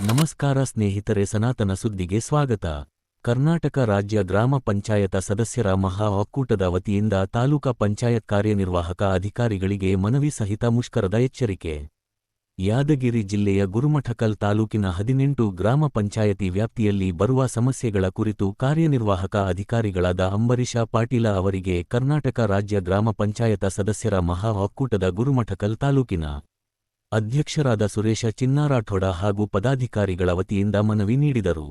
ನಮಸ್ಕಾರ ಸ್ನೇಹಿತರೆ ಸನಾತನ ಸುದ್ದಿಗೆ ಸ್ವಾಗತ. ಕರ್ನಾಟಕ ರಾಜ್ಯ ಗ್ರಾಮ ಪಂಚಾಯತ ಸದಸ್ಯರ ಮಹಾ ಒಕ್ಕೂಟದ ವತಿಯಿಂದ ತಾಲೂಕಾ ಪಂಚಾಯತ್ ಕಾರ್ಯನಿರ್ವಾಹಕ ಅಧಿಕಾರಿಗಳಿಗೆ ಮನವಿ ಸಹಿತ ಮುಷ್ಕರದ ಎಚ್ಚರಿಕೆ. ಯಾದಗಿರಿ ಜಿಲ್ಲೆಯ ಗುರುಮಠಕಲ್ ತಾಲೂಕಿನ ಹದಿನೆಂಟು ಗ್ರಾಮ ಪಂಚಾಯತಿ ವ್ಯಾಪ್ತಿಯಲ್ಲಿ ಬರುವ ಸಮಸ್ಯೆಗಳ ಕುರಿತು ಕಾರ್ಯನಿರ್ವಾಹಕ ಅಧಿಕಾರಿಗಳಾದ ಅಂಬರೀಷ ಪಾಟೀಲ ಅವರಿಗೆ ಕರ್ನಾಟಕ ರಾಜ್ಯ ಗ್ರಾಮ ಪಂಚಾಯತ ಸದಸ್ಯರ ಮಹಾ ಒಕ್ಕೂಟದ ಗುರುಮಠಕಲ್ ತಾಲೂಕಿನ ಅಧ್ಯಕ್ಷರಾದ ಸುರೇಶ ಚಿನ್ನಾರಾಠೋಡ ಹಾಗೂ ಪದಾಧಿಕಾರಿಗಳ ವತಿಯಿಂದ ಮನವಿ ನೀಡಿದರು.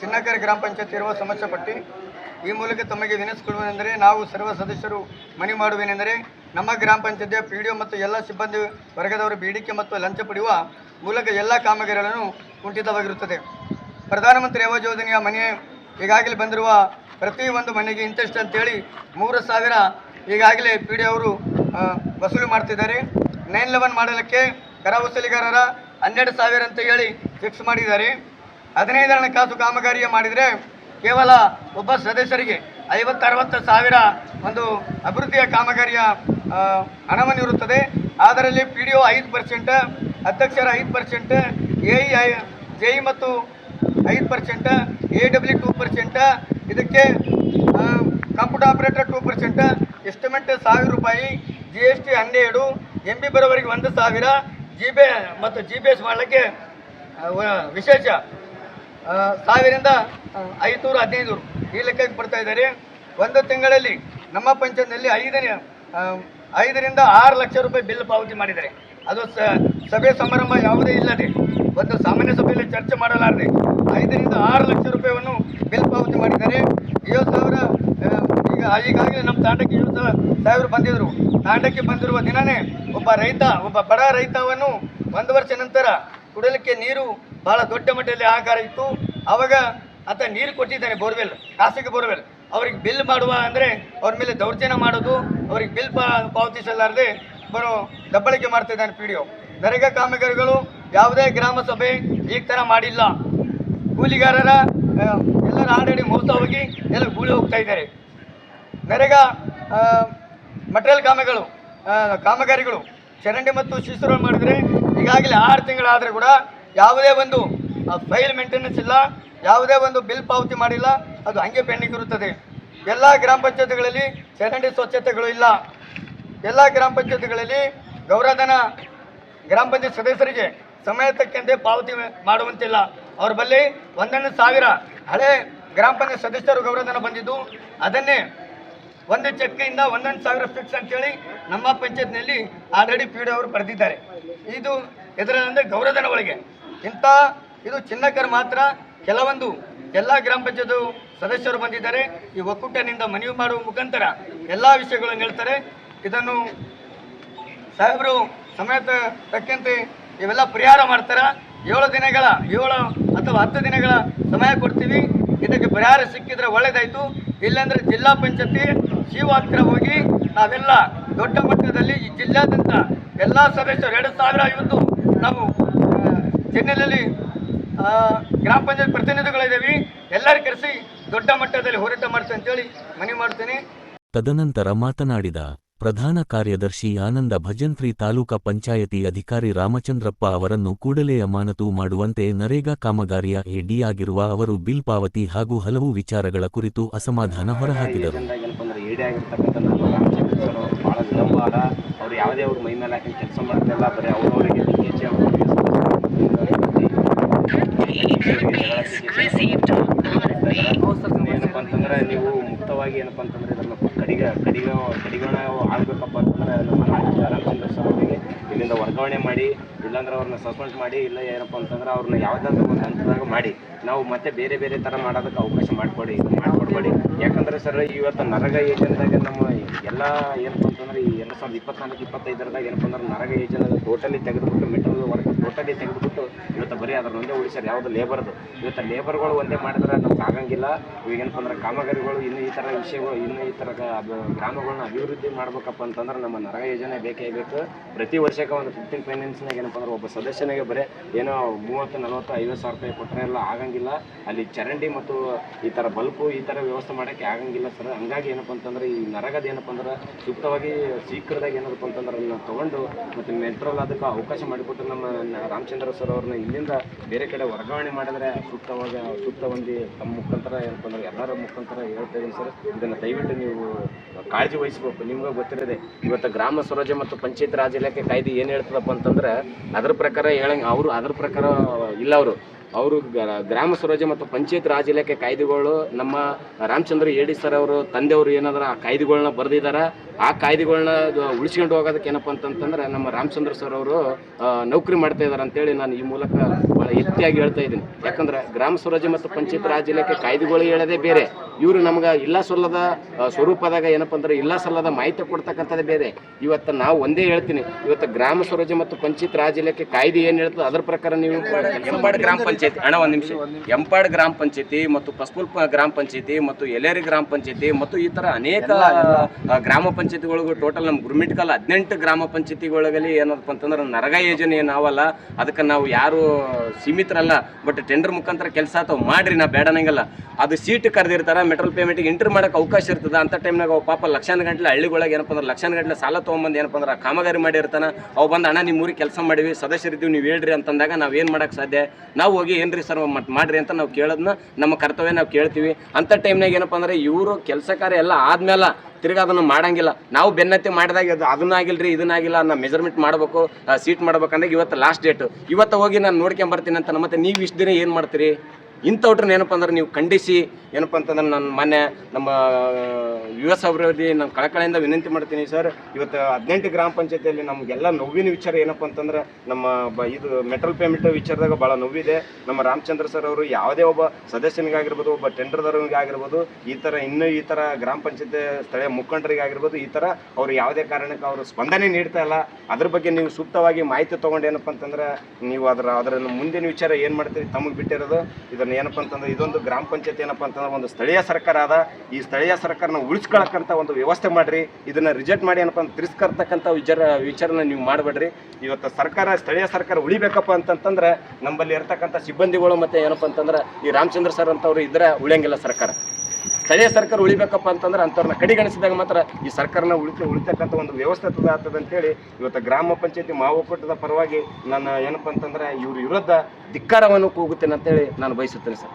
ಚಿನ್ನಕೆರೆ ಗ್ರಾಮ ಪಂಚಾಯತ್ ಇರುವ ಸಮಸ್ಯೆ ಪಟ್ಟಿ ಈ ಮೂಲಕ ತಮಗೆ ವಿನಿಸಿಕೊಳ್ಳುವುದೆಂದರೆ ನಾವು ಸರ್ವ ಸದಸ್ಯರು ಮನವಿ ಮಾಡುವೇನೆಂದರೆ ನಮ್ಮ ಗ್ರಾಮ ಪಂಚಾಯತಿಯ ಪಿ ಡಿ ಮತ್ತು ಎಲ್ಲ ಸಿಬ್ಬಂದಿ ವರ್ಗದವರು ಬೇಡಿಕೆ ಮತ್ತು ಲಂಚ ಪಡೆಯುವ ಮೂಲಕ ಎಲ್ಲ ಕಾಮಗಾರಿಗಳನ್ನು ಕುಂಠಿತವಾಗಿರುತ್ತದೆ. ಪ್ರಧಾನಮಂತ್ರಿ ಆವಾಸ್ ಯೋಜನೆಯ ಮನೆ ಈಗಾಗಲೇ ಬಂದಿರುವ ಪ್ರತಿಯೊಂದು ಮನೆಗೆ ಇಂತಿಷ್ಟು ಅಂತೇಳಿ ಮೂರು ಸಾವಿರ ಈಗಾಗಲೇ ಪಿ ಡಿ ಅವರು ವಸೂಲಿ ಮಾಡ್ತಿದ್ದಾರೆ. ನೈನ್ ಲೆವೆನ್ ಮಾಡಲಿಕ್ಕೆ ಕರ ವಸೂಲಿಗಾರರ ಹನ್ನೆರಡು ಸಾವಿರ ಅಂತ ಹೇಳಿ ಫಿಕ್ಸ್ ಮಾಡಿದ್ದಾರೆ. ಹದಿನೈದು ಕಾಸು ಕಾಮಗಾರಿಯ ಮಾಡಿದರೆ ಕೇವಲ ಒಬ್ಬ ಸದಸ್ಯರಿಗೆ ಐವತ್ತು ಅರವತ್ತು ಸಾವಿರ ಒಂದು ಅಭಿವೃದ್ಧಿಯ ಕಾಮಗಾರಿಯ ಹಣವನ್ನು ಇರುತ್ತದೆ. ಅದರಲ್ಲಿ ಪಿ ಡಿ ಒ ಐದು ಪರ್ಸೆಂಟ್ ಅಧ್ಯಕ್ಷರ ಐದು percent A I J E ಮತ್ತು ಐದು percent A W two percent ಇದಕ್ಕೆ computer operator two percent estimate ಸಾವಿರ ರೂಪಾಯಿ ಜಿ ಎಸ್ ಟಿ ಹನ್ನೆರಡು ಎಂ ಬಿ ಬರೋವರೆಗೆ ಒಂದು ಸಾವಿರ ಜಿ ಬಿ ಮತ್ತು ಜಿ ಬಿ ಎಸ್ ಮಾಡಲಿಕ್ಕೆ ವಿಶೇಷ ಸಾವಿರದಿಂದ ಐದುನೂರು ಹದಿನೈದು ಈ ಲೆಕ್ಕಕ್ಕೆ ಬರ್ತಾ ಇದ್ದಾರೆ. ಒಂದು ತಿಂಗಳಲ್ಲಿ ನಮ್ಮ ಪಂಚಾಯತ್ನಲ್ಲಿ ಐದನೇ ಐದರಿಂದ ಆರು ಲಕ್ಷ ರೂಪಾಯಿ ಬಿಲ್ ಪಾವತಿ ಮಾಡಿದ್ದಾರೆ. ಅದು ಸಭೆ ಸಮಾರಂಭ ಯಾವುದೇ ಇಲ್ಲದೆ, ಒಂದು ಸಾಮಾನ್ಯ ಸಭೆಯಲ್ಲಿ ಚರ್ಚೆ ಮಾಡಲಾರದೆ, ಐದರಿಂದ ಆರು ಲಕ್ಷ ರೂಪಾಯಿಯನ್ನು ಬಿಲ್ ಪಾವತಿ ಮಾಡಿದ್ದಾರೆ. ಐವತ್ತು ಸಾವಿರ ಈಗಾಗಲೇ ನಮ್ಮ ತಾಂಡಕ್ಕೆ ಐವತ್ತು ಸಾವಿರ ಬಂದಿದ್ರು. ತಾಂಡಕ್ಕೆ ಬಂದಿರುವ ದಿನನೇ ಒಬ್ಬ ರೈತ, ಒಬ್ಬ ಬಡ ರೈತವನ್ನು ಒಂದು ವರ್ಷ ನಂತರ ಕುಡಿಯಲಿಕ್ಕೆ ನೀರು ಬಹಳ ದೊಡ್ಡ ಮಟ್ಟದಲ್ಲಿ ಆಕಾರ ಇತ್ತು. ಆವಾಗ ಆತ ನೀರು ಕೊಟ್ಟಿದ್ದಾನೆ ಬೋರ್ವೆಲ್, ಖಾಸಗಿ ಬೋರ್ವೆಲ್. ಅವ್ರಿಗೆ ಬಿಲ್ ಮಾಡುವ ಅಂದರೆ ಅವ್ರ ಮೇಲೆ ದೌರ್ಜನ್ಯ ಮಾಡೋದು, ಅವ್ರಿಗೆ ಬಿಲ್ ಪಾವತಿಸಲಾರದೆ ಬರೋ ದಬ್ಬಳಿಕೆ ಮಾಡ್ತಿದ್ದಾನೆ ಪಿ ಡಿ ಒ. ನರೇಗಾ ಕಾಮಗಾರಿಗಳು ಯಾವುದೇ ಗ್ರಾಮ ಸಭೆ ಈ ಥರ ಮಾಡಿಲ್ಲ. ಕೂಲಿಗಾರರ ಎಲ್ಲರ ಆಲ್ರೆಡಿ ಮೋಸ ಹೋಗಿ ಎಲ್ಲ ಗೂಳಿ ಹೋಗ್ತಾ ಇದ್ದಾರೆ. ನರೇಗಾ ಮಟೀರಿಯಲ್ ಕಾಮಗಳು ಕಾಮಗಾರಿಗಳು ಚರಂಡಿ ಮತ್ತು ಶಿಸ್ತು ಮಾಡಿದರೆ ಈಗಾಗಲೇ ಆರು ತಿಂಗಳಾದರೆ ಕೂಡ ಯಾವುದೇ ಒಂದು ಫೈಲ್ ಮೇಂಟೆನೆನ್ಸ್ ಇಲ್ಲ, ಯಾವುದೇ ಒಂದು ಬಿಲ್ ಪಾವತಿ ಮಾಡಿಲ್ಲ, ಅದು ಹಂಗೆ ಪೆಂಡಿಂಗ್ ಇರುತ್ತದೆ. ಎಲ್ಲ ಗ್ರಾಮ ಪಂಚಾಯತ್ಗಳಲ್ಲಿ ಚರಂಡಿ ಸ್ವಚ್ಛತೆಗಳು ಇಲ್ಲ. ಎಲ್ಲ ಗ್ರಾಮ ಪಂಚಾಯತ್ಗಳಲ್ಲಿ ಗೌರವಧನ ಗ್ರಾಮ ಪಂಚಾಯತ್ ಸದಸ್ಯರಿಗೆ ಸಮಯ ತಕ್ಕಂತೆ ಪಾವತಿ ಮಾಡುವಂತಿಲ್ಲ. ಅವ್ರ ಬಳಿ ಒಂದೊಂದು ಸಾವಿರ ಹಳೆ ಗ್ರಾಮ ಪಂಚಾಯತ್ ಸದಸ್ಯರು ಗೌರವಧನ ಬಂದಿದ್ದು, ಅದನ್ನೇ ಒಂದು ಚೆಕ್ಕಿಂದ ಒಂದೊಂದು ಸಾವಿರ ಫಿಕ್ಸ್ ಅಂತೇಳಿ ನಮ್ಮ ಪಂಚಾಯತ್ನಲ್ಲಿ ಆಲ್ರೆಡಿ ಪಿ ಡಿ ಅವರು ಬರೆದಿದ್ದಾರೆ. ಇದು ಇದರಂದರೆ ಗೌರವಧನ ಒಳಗೆ ಇಂಥ ಇದು ಚಿನ್ನಕರ್ ಮಾತ್ರ ಕೆಲವೊಂದು ಎಲ್ಲ ಗ್ರಾಮ ಪಂಚಾಯತ್ ಸದಸ್ಯರು ಬಂದಿದ್ದಾರೆ. ಈ ಒಕ್ಕೂಟನಿಂದ ಮನವಿ ಮಾಡುವ ಮುಖಾಂತರ ಎಲ್ಲ ವಿಷಯಗಳನ್ನು ಹೇಳ್ತಾರೆ. ಇದನ್ನು ಸಾಹೇಬರು ಸಮಯ ತ- ತಕ್ಕಂತೆ ಇವೆಲ್ಲ ಪರಿಹಾರ ಮಾಡ್ತಾರೆ? ಏಳು ದಿನಗಳ, ಏಳು ಅಥವಾ ಹತ್ತು ದಿನಗಳ ಸಮಯ ಕೊಡ್ತೀವಿ. ಇದಕ್ಕೆ ಪರಿಹಾರ ಸಿಕ್ಕಿದ್ರೆ ಒಳ್ಳೇದಾಯ್ತು. ಇಲ್ಲಾಂದರೆ ಜಿಲ್ಲಾ ಪಂಚಾಯತಿ ಶಿವ ಹತ್ರ ಹೋಗಿ ನಾವೆಲ್ಲ ದೊಡ್ಡ ಮಟ್ಟದಲ್ಲಿ ಈ ಜಿಲ್ಲಾದ್ಯಂತ ಎಲ್ಲ ಸದಸ್ಯರು ಎರಡು ಸಾವಿರ ಐವತ್ತು ನಾವು ಚೆನ್ನೈನಲ್ಲಿ ಗ್ರಾಮ ಪಂಚಾಯತ್ ಪ್ರತಿನಿಧಿಗಳಿದ್ದೀವಿ. ಎಲ್ಲರೂ ಕರೆಸಿ ದೊಡ್ಡ ಮಟ್ಟದಲ್ಲಿ ಹೋರಾಟ ಮಾಡ್ತೇನೆ ಅಂತೇಳಿ ಮನವಿ ಮಾಡ್ತೇನೆ. ತದನಂತರ ಮಾತನಾಡಿದ ಪ್ರಧಾನ ಕಾರ್ಯದರ್ಶಿ ಆನಂದ ಭಜಂತ್ರಿ ತಾಲೂಕಾ ಪಂಚಾಯತಿ ಅಧಿಕಾರಿ ರಾಮಚಂದ್ರಪ್ಪ ಅವರನ್ನು ಕೂಡಲೇ ಅಮಾನತು ಮಾಡುವಂತೆ ನರೇಗಾ ಕಾಮಗಾರಿಯ ಎಡಿಯಾಗಿರುವ ಅವರು ಬಿಲ್ ಪಾವತಿ ಹಾಗೂ ಹಲವು ವಿಚಾರಗಳ ಕುರಿತು ಅಸಮಾಧಾನ ಹೊರಹಾಕಿದರು. ಆಗಿರ್ತಕ್ಕಂಥ ನಮ್ಮ ರಾಮಚಂದ್ರ ಅವರು ಅವ್ರು ಯಾವುದೇ ಅವ್ರ ಮೈ ಮೇಲೆ ಹಾಕಿ ಕೆಲಸ ಮಾಡ್ತಿಲ್ಲ, ಬರೀ ಅವ್ರವರಿಗೆ ಲಿಂಕೇಜ್ ಏನಪ್ಪ ಅಂತಂದ್ರೆ ನೀವು ಮುಕ್ತವಾಗಿ ಏನಪ್ಪ ಅಂತಂದ್ರೆ ಇದನ್ನ ಕಡಿಗ ಕಡಿಗ ಕಡಿಗಣ ಆಗ್ಬೇಕಪ್ಪ ಅಂತಂದ್ರೆ ನಮ್ಮ ರಾಮಚಂದ್ರ ಸರ್ ಅವರಿಗೆ ಇಲ್ಲಿಂದ ವರ್ಗಾವಣೆ ಮಾಡಿ, ಇಲ್ಲಾಂದ್ರೆ ಅವ್ರನ್ನ ಸಸ್ಪೆಂಡ್ ಮಾಡಿ, ಇಲ್ಲ ಏನಪ್ಪ ಅಂತಂದ್ರೆ ಅವ್ರನ್ನ ಯಾವುದಾದ್ರೂ ಒಂದು ಹಂತದಾಗ ಮಾಡಿ. ನಾವು ಮತ್ತೆ ಬೇರೆ ಬೇರೆ ಥರ ಮಾಡೋದಕ್ಕೆ ಅವಕಾಶ ಮಾಡಿಕೊಡಿ ಮಾಡಿಕೊಡ್ಬೇಡಿ. ಯಾಕಂದ್ರೆ ಸರ್, ಇವತ್ತು ನರಗ ಯೋಜನೆದಾಗ ನಮ್ಮ ಎಲ್ಲ ಏನಪ್ಪ ಅಂತಂದ್ರೆ ಈ ಎರಡು ಸಾವಿರದ ಇಪ್ಪತ್ನಾಲ್ಕು, ಇಪ್ಪತ್ತೈದರದಾಗ ಏನಪ್ಪ ಅಂದ್ರೆ ನರಗ ಏಜೆಂಟ್ ಟೋಟಲಿ ತೆಗೆದುಬಿಟ್ಟು ಮೆಟಲ್ ವರ್ಕ್ ಟೋಟಲಿ ತೆಗೆದುಬಿಟ್ಟು ಇವತ್ತು ಬರೀ ಅದ್ರ ಒಂದೇ ಉಳಿಸ್ಯಾರ ಯಾವುದು ಲೇಬರ್ದು ಇವತ್ತು ಲೇಬರ್ಗಳು ಒಂದೇ ಮಾಡಿದ್ರೆ ನಮ್ಗೆ ಆಗಂಗಿಲ್ಲ. ಈಗ ಏನಪ್ಪ ಅಂದ್ರೆ ಕಾಮಗಾರಿಗಳು ಇನ್ನು ಈ ಥರ ವಿಷಯಗಳು, ಇನ್ನು ಈ ಥರ ಗ್ರಾಮಗಳನ್ನ ಅಭಿವೃದ್ಧಿ ಮಾಡ್ಬೇಕಪ್ಪ ಅಂತಂದ್ರೆ ನಮ್ಮ ನರಗ ಯೋಜನೆ ಬೇಕೇ ಬೇಕು. ಪ್ರತಿ ವರ್ಷಕ್ಕೆ ಒಂದು ಫಿಫ್ಟೀನ್ ಫೈನಾನ್ಸ್ನಾಗ ಏನಪ್ಪ ಅಂದ್ರೆ ಒಬ್ಬ ಸದಸ್ಯನಿಗೆ ಬರೀ ಏನೋ ಮೂವತ್ತು, ನಲವತ್ತು, ಐವತ್ತು ಸಾವಿರ ರೂಪಾಯಿ ಕೊಟ್ಟರೆ ಎಲ್ಲ ಆಗಂಗಿಲ್ಲ. ಅಲ್ಲಿ ಚರಂಡಿ ಮತ್ತು ಈ ಥರ ಬಲ್ಪು ಈ ಥರ ವ್ಯವಸ್ಥೆ ಮಾಡೋಕ್ಕೆ ಆಗಂಗಿಲ್ಲ ಸರ್. ಹಂಗಾಗಿ ಏನಪ್ಪ ಅಂತಂದ್ರೆ ಈ ನರಗದ ಏನಪ್ಪ ಅಂದ್ರೆ ಸೂಕ್ತವಾಗಿ ಶೀಘ್ರದಾಗ ಏನಪ್ಪ ಅಂತಂದ್ರೆ ಅದನ್ನು ತೊಗೊಂಡು ಮತ್ತು ಮೆಟ್ರೋಲ್ ಅದಕ್ಕೆ ಅವಕಾಶ ಮಾಡಿಕೊಟ್ಟು ನಮ್ಮ ರಾಮಚಂದ್ರ ಸರ್ ಅವ್ರನ್ನ ಇಲ್ಲಿಂದ ಬೇರೆ ಕಡೆ ವರ್ಗಾವಣೆ ಮಾಡಿದ್ರೆ ಸೂಕ್ತವಾಗಿ ಸೂಕ್ತ ಒಂದು ತಮ್ಮ ಮುಖಾಂತರ ಏನಪ್ಪ ಅಂದ್ರೆ ಎಲ್ಲರ ಮುಖಾಂತರ ಹೇಳ್ತಾ ಸರ್. ಇದನ್ನು ದಯವಿಟ್ಟು ನೀವು ಕಾಳಜಿ ವಹಿಸ್ಬೇಕು. ನಿಮ್ಗೆ ಗೊತ್ತಿರದೆ ಇವತ್ತು ಗ್ರಾಮ ಸ್ವರಾಜ್ಯ ಮತ್ತು ಪಂಚಾಯತ್ ರಾಜ್ ಇಲಾಖೆ ಕಾಯ್ದೆ ಏನು ಹೇಳ್ತದಪ್ಪ ಅಂತಂದ್ರೆ, ಅದ್ರ ಪ್ರಕಾರ ಹೇಳಂಗೆ ಅವರು, ಅದ್ರ ಪ್ರಕಾರ ಇಲ್ಲ ಅವರು. ಅವರು ಗ್ರಾಮ ಸ್ವರಾಜ್ಯ ಮತ್ತು ಪಂಚಾಯತ್ ರಾಜ್ ಇಲಾಖೆ ಕಾಯ್ದೆಗಳು ನಮ್ಮ ರಾಮಚಂದ್ರ ಏಡಿ ಸರ್ ಅವರು, ತಂದೆಯವರು ಏನಾದ್ರ ಆ ಕಾಯ್ದೆಗಳನ್ನ ಬರೆದಿದ್ದಾರೆ ಆ ಕಾಯ್ದೆಗಳನ್ನ ಉಳಿಸ್ಕೊಂಡು ಹೋಗೋದಕ್ಕೆ ಏನಪ್ಪ ಅಂತಂತಂದ್ರೆ ನಮ್ಮ ರಾಮಚಂದ್ರ ಸರ್ ಅವರು ನೌಕರಿ ಮಾಡ್ತಾ ಇದ್ದಾರೆ ಅಂತೇಳಿ ನಾನು ಈ ಮೂಲಕ ಭಾಳ ಎತ್ತಿಯಾಗಿ ಹೇಳ್ತಾ ಇದ್ದೀನಿ. ಯಾಕಂದ್ರೆ ಗ್ರಾಮ ಸ್ವರಾಜ್ಯ ಮತ್ತು ಪಂಚಾಯತ್ ರಾಜ್ ಇಲಾಖೆ ಕಾಯ್ದೆಗಳು ಹೇಳೋದೇ ಬೇರೆ. ಇವರು ನಮ್ಗೆ ಇಲ್ಲ ಸಲ್ಲದ ಸ್ವರೂಪದಾಗ ಏನಪ್ಪ ಅಂದ್ರೆ ಇಲ್ಲ ಸಲ್ಲದ ಮಾಹಿತಿ ಕೊಡ್ತಕ್ಕಂಥದ್ದೇ ಬೇರೆ. ಇವತ್ತು ನಾವು ಒಂದೇ ಹೇಳ್ತೀನಿ ಇವತ್ತು ಗ್ರಾಮ ಸ್ವರಾಜ್ಯ ಮತ್ತು ಪಂಚಾಯತ್ ರಾಜ್ ಇಲಾಖೆ ಕಾಯ್ದೆ ಏನು ಹೇಳ್ತದೆ ಅದರ ಪ್ರಕಾರ ನೀವು ಎಂಪಾಡ್ ಗ್ರಾಮ ಪಂಚಾಯತಿ ಅಣ್ಣ ಒಂದು ನಿಮಿಷ. ಎಂಪಾಡ್ ಗ್ರಾಮ ಪಂಚಾಯತಿ ಮತ್ತು ಪಸ್ಪುಲ್ ಗ್ರಾಮ ಪಂಚಾಯತಿ ಮತ್ತು ಎಲೇರಿ ಗ್ರಾಮ ಪಂಚಾಯತಿ ಮತ್ತು ಈ ಥರ ಅನೇಕ ಗ್ರಾಮ ಗ್ರಾಮ ಪಂಚಾಯತಿಗಳಿಗೂ ಟೋಟಲ್ ನಮ್ಮ ಗುರುಮಿಟ್ಕಲ್ ಹದಿನೆಂಟು ಗ್ರಾಮ ಪಂಚಾಯತಿಗಳಲ್ಲಿ ಏನಪ್ಪ ಅಂತಂದ್ರೆ ನರಗ ಯೋಜನೆ ನಾವಲ್ಲ. ಅದಕ್ಕೆ ನಾವು ಯಾರು ಸೀಮಿತರಲ್ಲ ಬಟ್ ಟೆಂಡರ್ ಮುಖಾಂತರ ಕೆಲಸ ಅಥವಾ ಮಾಡ್ರಿ, ನಾ ಬೇಡನಂಗಲ್ಲ ಅದು ಸೀಟ್ ಕರೆದಿರ್ತಾರೆ ಮೆಟ್ರೋಲ್ ಪೇಮೆಂಟಿಗೆ ಎಂಟ್ರಿ ಮಾಡೋಕೆ ಅವಕಾಶ ಇರ್ತದೆ. ಅಂತ ಟೈಮ್ನಾಗ ಅವು ಪಾಪ ಲಕ್ಷಾನ ಗಂಟ್ಲೆ ಹಳ್ಳಿಗಳಿಗೆ ಏನಪ್ಪ ಅಂದ್ರೆ ಲಕ್ಷಾನ ಗಂಟ್ಲೆ ಸಾಲ ತೊಗೊಂಬಂದು ಏನಪ್ಪ ಅಂದ್ರೆ ಕಾಮಗಾರಿ ಮಾಡಿರ್ತಾನೆ. ಅವು ಬಂದು, ಅಣ್ಣ ನಿಮ್ಮ ಊರಿಗೆ ಕೆಲಸ ಮಾಡಿವಿ ಸದಸ್ಯರಿದ್ದೀವಿ ನೀವು ಹೇಳ್ರಿ ಅಂತಂದಾಗ ನಾವು ಏನು ಮಾಡೋಕ್ಕೆ ಸಾಧ್ಯ? ನಾವು ಹೋಗಿ ಏನ್ರಿ ಸರ್ ಮತ್ ಮಾಡ್ರಿ ಅಂತ ನಾವು ಕೇಳೋದನ್ನ ನಮ್ಮ ಕರ್ತವ್ಯ ನಾವು ಕೇಳ್ತೀವಿ. ಅಂಥ ಟೈಮ್ನಾಗ ಏನಪ್ಪ ಅಂದ್ರೆ ಇವರು ಕೆಲಸ ಕಾರ್ಯ ಎಲ್ಲ ಆದ್ಮೇಲೆ ತಿರ್ಗಾ ಅದನ್ನು ಮಾಡಂಗಿಲ್ಲ. ನಾವು ಬೆನ್ನತ್ತಿ ಮಾಡಿದಾಗ ಅದು ಅದನ್ನಾಗಿಲ್ರಿ, ಇದನ್ನಾಗಿಲ್ಲ ನಾ ಮೆಜರ್ಮೆಂಟ್ ಮಾಡಬೇಕು ಸೀಟ್ ಮಾಡ್ಬೇಕಂದ್ರೆ ಇವತ್ತು ಲಾಸ್ಟ್ ಡೇಟ್ ಇವತ್ತು ಹೋಗಿ ನಾನು ನೋಡ್ಕೊಂಬರ್ತೀನಿ ಅಂತ ಮತ್ತೆ ನೀವು ಇಷ್ಟು ದಿನ ಏನು ಮಾಡ್ತೀರಿ? ಇಂಥವ್ರನ್ನ ಏನಪ್ಪ ಅಂದ್ರೆ ನೀವು ಖಂಡಿಸಿ, ಏನಪ್ಪ ಅಂತಂದ್ರೆ ನಾನು ಮೊನ್ನೆ ನಮ್ಮ ಯು ಎಸ್ ಅವರಲ್ಲಿ ನಾನು ಕಳಕಳಿಯಿಂದ ವಿನಂತಿ ಮಾಡ್ತೀನಿ ಸರ್. ಇವತ್ತು ಹದಿನೆಂಟು ಗ್ರಾಮ ಪಂಚಾಯತಿಯಲ್ಲಿ ನಮಗೆಲ್ಲ ನೋವಿನ ವಿಚಾರ ಏನಪ್ಪ ಅಂತಂದ್ರೆ ನಮ್ಮ ಬ, ಇದು ಮೆಟ್ರಲ್ ಪೇಮೆಂಟ್ ವಿಚಾರದಾಗ ಭಾಳ ನೋವಿದೆ. ನಮ್ಮ ರಾಮಚಂದ್ರ ಸರ್ ಅವರು ಯಾವುದೇ ಒಬ್ಬ ಸದಸ್ಯನಿಗಾಗಿರ್ಬೋದು, ಒಬ್ಬ ಟೆಂಡರ್ದವ್ರಿಗೆ ಆಗಿರ್ಬೋದು ಈ ಥರ ಇನ್ನೂ ಈ ಥರ ಗ್ರಾಮ ಪಂಚಾಯತ್ ಸ್ಥಳೀಯ ಮುಖಂಡರಿಗಾಗಿರ್ಬೋದು, ಈ ಥರ ಅವರು ಯಾವುದೇ ಕಾರಣಕ್ಕೆ ಅವರು ಸ್ಪಂದನೆ ನೀಡ್ತಾ ಇಲ್ಲ. ಅದ್ರ ಬಗ್ಗೆ ನೀವು ಸೂಕ್ತವಾಗಿ ಮಾಹಿತಿ ತೊಗೊಂಡು ಏನಪ್ಪ ಅಂತಂದ್ರೆ ನೀವು ಅದರ ಅದರ ಮುಂದಿನ ವಿಚಾರ ಏನು ಮಾಡ್ತೀರಿ ತಮಗೆ ಬಿಟ್ಟಿರೋದು, ಇದನ್ನು ಏನಪ್ಪ ಅಂತಂದ್ರೆ, ಇದೊಂದು ಗ್ರಾಮ ಪಂಚಾಯತ್ ಏನಪ್ಪ ಅಂತಂದ್ರೆ, ಒಂದು ಸ್ಥಳೀಯ ಸರ್ಕಾರ ಅದ. ಈ ಸ್ಥಳೀಯ ಸರ್ಕಾರನ ಉಳಿಸ್ಕೊಳಕ್ಕಂತ ಒಂದು ವ್ಯವಸ್ಥೆ ಮಾಡ್ರಿ. ಇದನ್ನ ರಿಜೆಕ್ಟ್ ಮಾಡಿ ಏನಪ್ಪ ಅಂತ ತಿರ್ಸ್ಕರ್ತಕ್ಕಂಥ ವಿಚಾರ, ವಿಚಾರನ ನೀವು ಮಾಡಬೇಡ್ರಿ. ಇವತ್ತು ಸರ್ಕಾರ, ಸ್ಥಳೀಯ ಸರ್ಕಾರ ಉಳಿಬೇಕಪ್ಪ ಅಂತಂತಂದ್ರೆ ನಮ್ಮಲ್ಲಿ ಇರ್ತಕ್ಕಂಥ ಸಿಬ್ಬಂದಿಗಳು ಮತ್ತೆ ಏನಪ್ಪ ಅಂತಂದ್ರೆ, ಈ ರಾಮಚಂದ್ರ ಸರ್ ಅಂತವ್ರು ಇದ್ರೆ ಉಳಿಯಂಗಿಲ್ಲ ಸರ್ಕಾರ. ಸ್ಥಳೀಯ ಸರ್ಕಾರ ಉಳಿಬೇಕಪ್ಪ ಅಂತಂದ್ರೆ ಅಂಥವ್ರನ್ನ ಕಡೆಗಣಿಸಿದಾಗ ಮಾತ್ರ ಈ ಸರ್ಕಾರನ ಉಳಿತ, ಉಳಿತಕ್ಕಂಥ ಒಂದು ವ್ಯವಸ್ಥೆ ಆಗ್ತದೆ ಅಂತೇಳಿ ಇವತ್ತು ಗ್ರಾಮ ಪಂಚಾಯತಿ ಮಾವು ಒಕ್ಕೂಟದ ಪರವಾಗಿ ನಾನು ಏನಪ್ಪ ಅಂತಂದ್ರೆ ಇವ್ರ ವಿರುದ್ಧ ಧಿಕ್ಕಾರವನ್ನು ಕೂಗುತ್ತೇನೆ ಅಂತೇಳಿ ನಾನು ಬಯಸುತ್ತೇನೆ ಸರ್.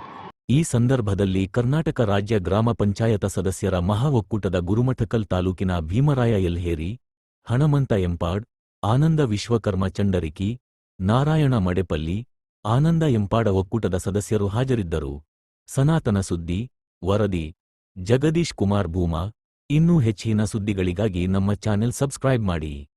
ಈ ಸಂದರ್ಭದಲ್ಲಿ ಕರ್ನಾಟಕ ರಾಜ್ಯ ಗ್ರಾಮ ಪಂಚಾಯತ ಸದಸ್ಯರ ಮಹಾ ಒಕ್ಕೂಟದ ಗುರುಮಠಕಲ್ ತಾಲೂಕಿನ ಭೀಮರಾಯ ಎಲ್ಹೇರಿ ಹಣಮಂತ ಎಂಪಾಡ್, ಆನಂದ ವಿಶ್ವಕರ್ಮ ಚಂಡರಿಕಿ, ನಾರಾಯಣ ಮಡೆಪಲ್ಲಿ, ಆನಂದ ಎಂಪಾಡ ಒಕ್ಕೂಟದ ಸದಸ್ಯರು ಹಾಜರಿದ್ದರು. ಸನಾತನ ಸುದ್ದಿ, ವರದಿ ಜಗದೀಶ್ ಕುಮಾರ್ ಭೂಮಾ ಇನ್ನೂ ಹೆಚ್ಚಿನ ಸುದ್ದಿಗಳಿಗಾಗಿ ನಮ್ಮ ಚಾನೆಲ್ ಸಬ್ಸ್ಕ್ರೈಬ್ ಮಾಡಿ.